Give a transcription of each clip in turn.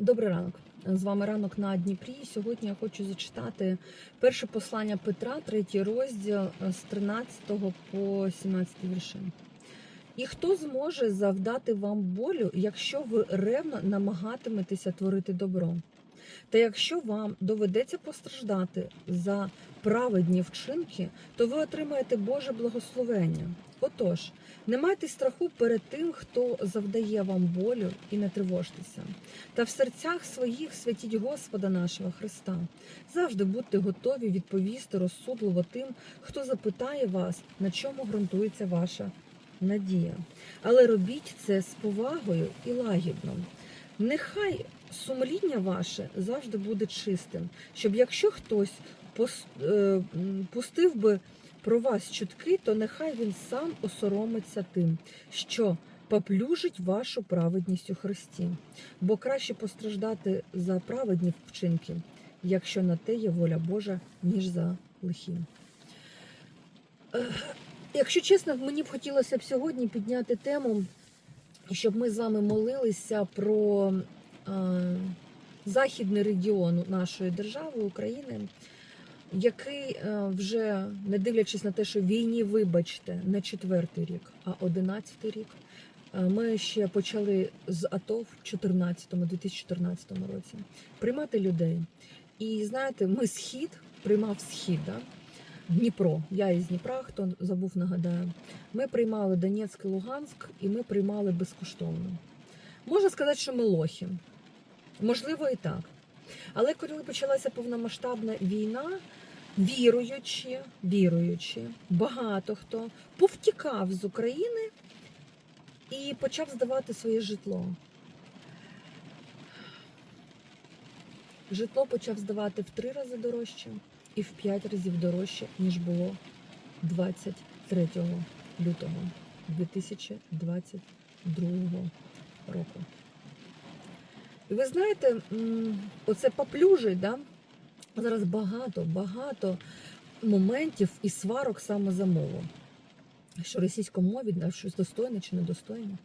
Добрий ранок. З вами ранок на Дніпрі. Сьогодні я хочу зачитати перше послання Петра, третій розділ е, з 13 по 17 віршин. І хто зможе завдати вам болю, якщо ви ревно намагатиметеся творити добро? Та якщо вам доведеться постраждати за праведні вчинки, то ви отримаєте Боже благословення. Отож, не майте страху перед тим, хто завдає вам болю, і не тривожтеся. Та в серцях своїх святіть Господа нашого Христа. Завжди будьте готові відповісти розсудливо тим, хто запитає вас, на чому ґрунтується ваша надія. Але робіть це з повагою і лагідно. Нехай сумління ваше завжди буде чистим, щоб якщо хтось е, пустив би про вас чутки, то нехай він сам осоромиться тим, що поплюжить вашу праведність у Христі. Бо краще постраждати за праведні вчинки, якщо на те є воля Божа, ніж за лихі. Е, Якщо чесно, мені б хотілося б сьогодні підняти тему, щоб ми з вами молилися про західний регіон нашої держави України, який е, вже не дивлячись на те, що війні, вибачте, не четвертий рік, а одинадцятий рік. е, Ми ще почали з АТО в 2014-2014 році приймати людей. І знаєте, ми схід приймав схід. Да? Дніпро. Я із Дніпра, хто забув, нагадаю. Ми приймали Донецьк і Луганськ, і ми приймали безкоштовно. Можна сказати, що ми лохи. Можливо, і так. Але коли почалася повномасштабна війна, віруючи, віруючи, багато хто повтікав з України і почав здавати своє житло. Житло почав здавати в три рази дорожче і в п'ять разів дорожче, ніж було 23 лютого 2022 року. Ви знаєте, оце поплюжить, да? зараз багато, багато моментів і сварок саме за мову. Що російськомові, да, щось достойне чи недостойне.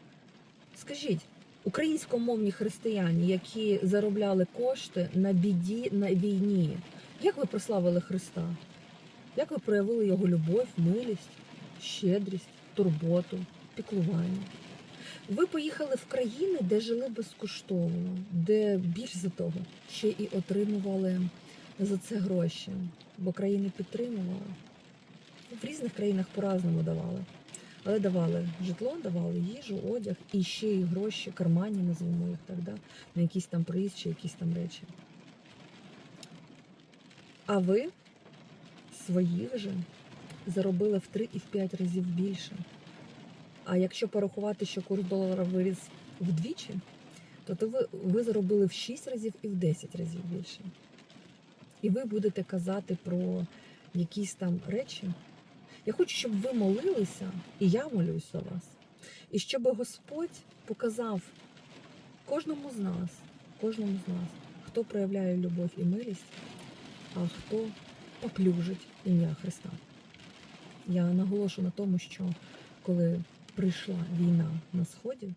Скажіть, українськомовні християни, які заробляли кошти на біді на війні, як ви прославили Христа? Як ви проявили його любов, милість, щедрість, турботу, піклування? Ви поїхали в країни, де жили безкоштовно, де більш за того ще і отримували за це гроші, бо країни підтримували. В різних країнах по-разному давали. Але давали житло, давали їжу, одяг і ще й гроші, кармані, назвемо їх так, да? на якісь там приїзд чи якісь там речі. А ви своїх же заробили в 3 і в 5 разів більше. А якщо порахувати, що курс долара виріс вдвічі, то, то ви, ви заробили в 6 разів і в 10 разів більше. І ви будете казати про якісь там речі. Я хочу, щоб ви молилися, і я молюсь за вас. І щоб Господь показав кожному з нас, кожному з нас, хто проявляє любов і милість, а хто поплюжить ім'я Христа. Я наголошу на тому, що коли прийшла війна на Сході,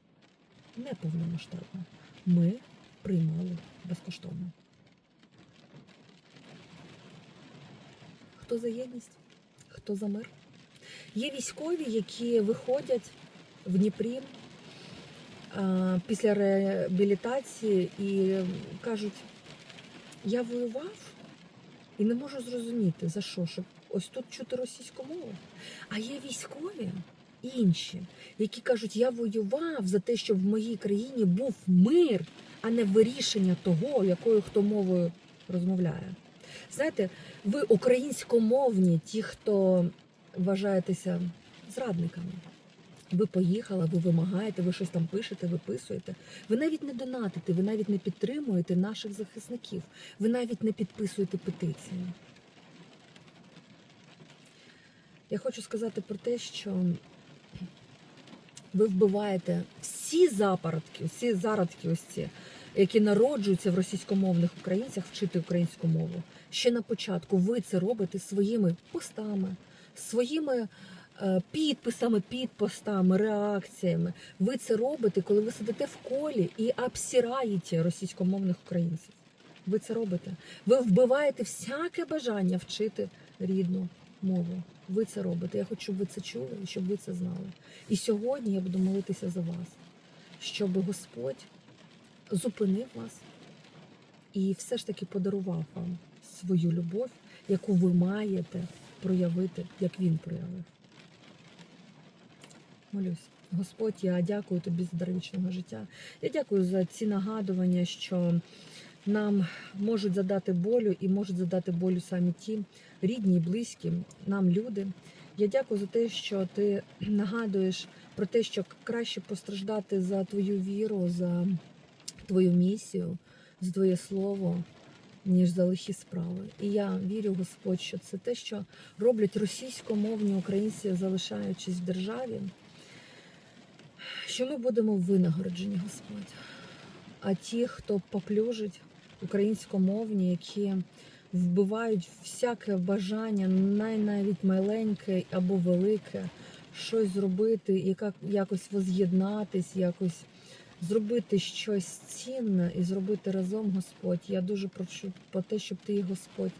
не повномасштабна, ми приймали безкоштовно. Хто за єдність? Хто за мир? Є військові, які виходять в Дніпрі а, після реабілітації і кажуть: я воював і не можу зрозуміти, за що, щоб ось тут чути російську мову. А є військові інші, які кажуть, я воював за те, щоб в моїй країні був мир, а не вирішення того, якою хто мовою розмовляє. Знаєте, ви українськомовні, ті, хто вважаєтеся зрадниками. Ви поїхали, ви вимагаєте, ви щось там пишете, виписуєте. Ви навіть не донатите, ви навіть не підтримуєте наших захисників, ви навіть не підписуєте петиції. Я хочу сказати про те, що ви вбиваєте всі запоротки, всі зародки, ось ці, які народжуються в російськомовних українцях, вчити українську мову. Ще на початку ви це робите своїми постами, своїми е, підписами, підпостами, реакціями. Ви це робите, коли ви сидите в колі і обсираєте російськомовних українців. Ви це робите. Ви вбиваєте всяке бажання вчити рідну мову. Ви це робите. Я хочу, щоб ви це чули і щоб ви це знали. І сьогодні я буду молитися за вас, щоб Господь зупинив вас і все ж таки подарував вам свою любов, яку ви маєте проявити, як він проявив. Молюсь. Господь, я дякую тобі за дарвічного життя. Я дякую за ці нагадування, що нам можуть задати болю і можуть задати болю самі ті рідні і близькі нам люди. Я дякую за те, що ти нагадуєш про те, що краще постраждати за твою віру, за твою місію, за твоє слово, ніж за лихі справи. І я вірю, Господь, що це те, що роблять російськомовні українці, залишаючись в державі, що ми будемо винагороджені, Господь. А ті, хто поплюжить українськомовні, які вбивають всяке бажання, най навіть маленьке або велике, щось зробити, яка- якось воз'єднатись, якось зробити щось цінне і зробити разом, Господь. Я дуже прошу про те, щоб ти, Господь,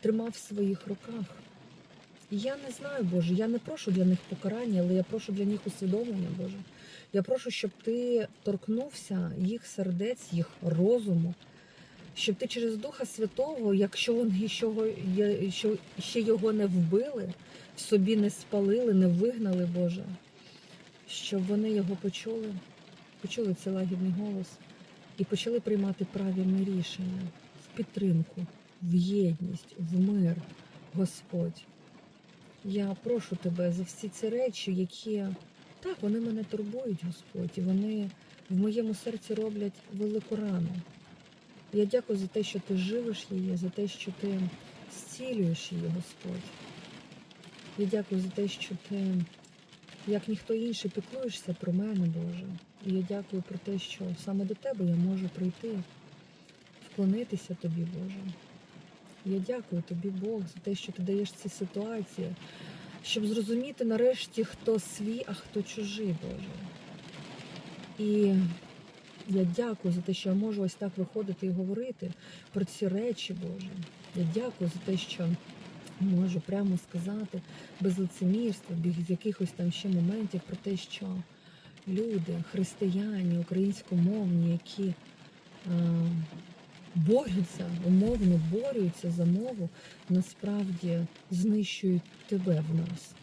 тримав в своїх руках. І Я не знаю, Боже, я не прошу для них покарання, але я прошу для них усвідомлення, Боже. Я прошу, щоб ти торкнувся їх сердець, їх розуму, щоб ти через Духа Святого, якщо вони ще, його не вбили, в собі не спалили, не вигнали, Боже, щоб вони його почули, почули цей лагідний голос і почали приймати правильне рішення в підтримку, в єдність, в мир, Господь. Я прошу тебе за всі ці речі, які так, вони мене турбують, Господь, і вони в моєму серці роблять велику рану. Я дякую за те, що ти живиш її, за те, що ти зцілюєш її, Господь. Я дякую за те, що ти, як ніхто інший, піклуєшся про мене, Боже. І я дякую про те, що саме до тебе я можу прийти, вклонитися тобі, Боже. Я дякую тобі, Бог, за те, що ти даєш ці ситуації, щоб зрозуміти нарешті, хто свій, а хто чужий, Боже. І я дякую за те, що я можу ось так виходити і говорити про ці речі, Боже. Я дякую за те, що можу прямо сказати без лицемірства, без якихось там ще моментів про те, що люди, християні, українськомовні, які борються, умовно борються за мову, насправді знищують тебе в нас.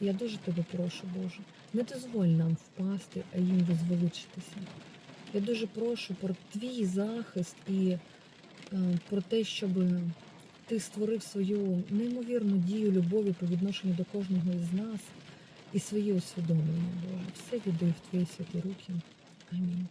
Я дуже тебе прошу, Боже, не дозволь нам впасти, а їм возвеличитися. Я дуже прошу про твій захист і е, про те, щоб ти створив свою неймовірну дію любові по відношенню до кожного із нас і свої усвідомлення, Боже. Все віддаю в твої святі руки. Амінь.